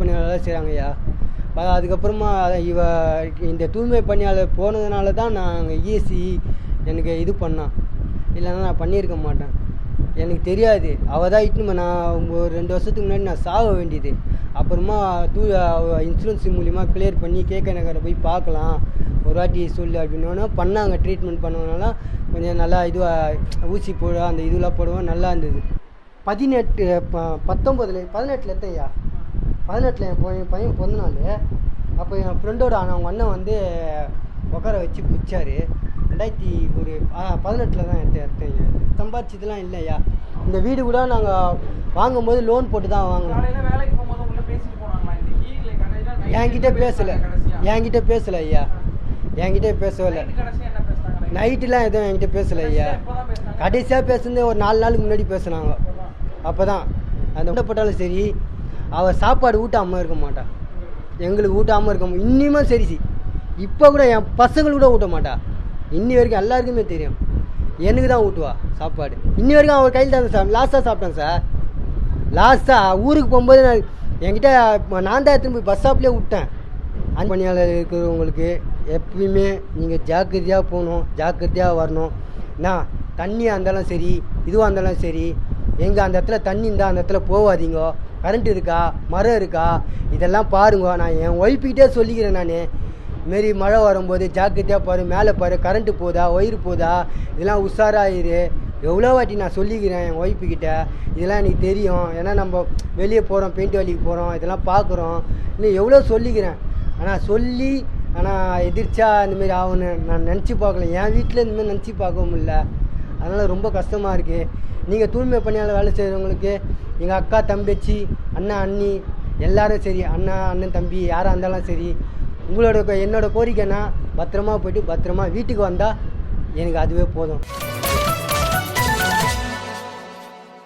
பணியாளர் செய்கிறாங்கய்யா செய்கிறாங்க அதுக்கப்புறமா இவ இந்த தூய்மை பணியாளர் போனதுனால தான் நான் இஎஸ்சி எனக்கு இது பண்ணான். இல்லைன்னா நான் பண்ணியிருக்க மாட்டேன். எனக்கு தெரியாது. அவள் தான் இட்டுமா நான் ஒரு ரெண்டு வருஷத்துக்கு முன்னாடி நான் சாக வேண்டியது. அப்புறமா தூ இன்சூரன்ஸ் மூலிமா கிளியர் பண்ணி கேட்க நகரை போய் பார்க்கலாம். ஒரு வாட்டி சொல்லு அப்படின்னோன்னா பண்ணாங்க. ட்ரீட்மெண்ட் பண்ணதுனால கொஞ்சம் நல்லா இதுவாக ஊசி போடுவோம் அந்த இதுலாம் போடுவோம் நல்லா இருந்தது. பதினெட்டு ப பத்தொம்பதுல பதினெட்டில் எத்தையா பதினெட்டில் என் பையன் பையன் பிறந்த நாள் அப்போ என் ஃப்ரெண்டோட அவங்க அண்ணன் வந்து உட்கார வச்சு பிடிச்சாரு ரெண்டாயிரத்தி ஒரு பதினெட்டில் தான் எடுத்து எடுத்தேங்க சம்பாதிச்சதுலாம் இல்லையா? இந்த வீடு கூட நாங்கள் வாங்கும்போது லோன் போட்டு தான் வாங்கினோம். என்கிட்ட பேசலை. என்கிட்ட பேசலை ஐயா. என்கிட்ட பேசவே இல்லை Night கடைசியா என்ன பேசுனாங்க? நைட்டுலாம் எதுவும் என்கிட்ட பேசலை ஐயா. கடைசியாக பேசுனது ஒரு நாலு நாளுக்கு முன்னாடி பேசுனாங்க. அப்போ தான் அந்த ஊட்டப்பட்டாலும் சரி அவள் சாப்பாடு ஊட்டாமல் இருக்க மாட்டா. எங்களுக்கு ஊட்டாமல் இருக்க இன்னுமே இன்னியுமே சரி சி இப்போ கூட என் பசங்களுக்கு கூட ஊட்ட மாட்டா. இன்னி வரைக்கும் எல்லாருக்குமே தெரியும். எனக்கு தான் ஊட்டுவா சாப்பாடு. இன்னி வரைக்கும் அவள் கையில் தான் சார் லாஸ்ட்டாக சாப்பிட்டேன் சார் லாஸ்ட்டாக ஊருக்கு போகும்போது நான் என்கிட்ட நான் தான் எடுத்துன்னு போய் பஸ் ஸ்டாப்லேயே விட்டேன் அந்த பணியாளர் இருக்கிறவங்களுக்கு எப்பயுமே நீங்கள் ஜாக்கிரதையாக போகணும் ஜாக்கிரதையாக வரணும். நான் தண்ணியாக இருந்தாலும் சரி இதுவாக இருந்தாலும் சரி எங்கே அந்த இடத்துல தண்ணி இருந்தால் அந்த இடத்துல போகாதீங்க கரண்ட் இருக்கா? மரம் இருக்கா? இதெல்லாம் பாருங்க. நான் என் ஒய்ஃப்கிட்டே சொல்லிக்கிறேன் நான். மாரி மழை வரும்போது ஜாக்கிரதையாக பாரு மேலே பாரு கரண்ட்டு போதா ஒயர் போதா? இதெல்லாம் உஷாராயிரு. எவ்வளோ வாட்டி நான் சொல்லிக்கிறேன் என் ஒய்ஃபுக்கிட்ட இதெல்லாம் எனக்கு தெரியும். ஏன்னா நம்ம வெளியே போகிறோம் பெயிண்ட் வேலைக்கு போகிறோம் இதெல்லாம் பார்க்குறோம் இன்னும் எவ்வளோ சொல்லிக்கிறேன். ஆனால் சொல்லி ஆனால் எதிர்ச்சா இந்தமாரி ஆகணும் நான் நினச்சி பார்க்கல. என் வீட்டில் இந்தமாரி நினச்சி பார்க்க முடியல அதனால் ரொம்ப கஷ்டமாக இருக்குது நீங்கள் தூய்மை பணியாளர் வேலை செய்கிறவங்களுக்கு எங்கள் அக்கா தம்பச்சி அண்ணா அண்ணி எல்லாரும் சரி அண்ணா அண்ணன் தம்பி யாராக இருந்தாலும் சரி உங்களோட என்னோடய கோரிக்கைன்னா பத்திரமா போயிட்டு பத்திரமா வீட்டுக்கு வந்தால் எனக்கு அதுவே போதும்.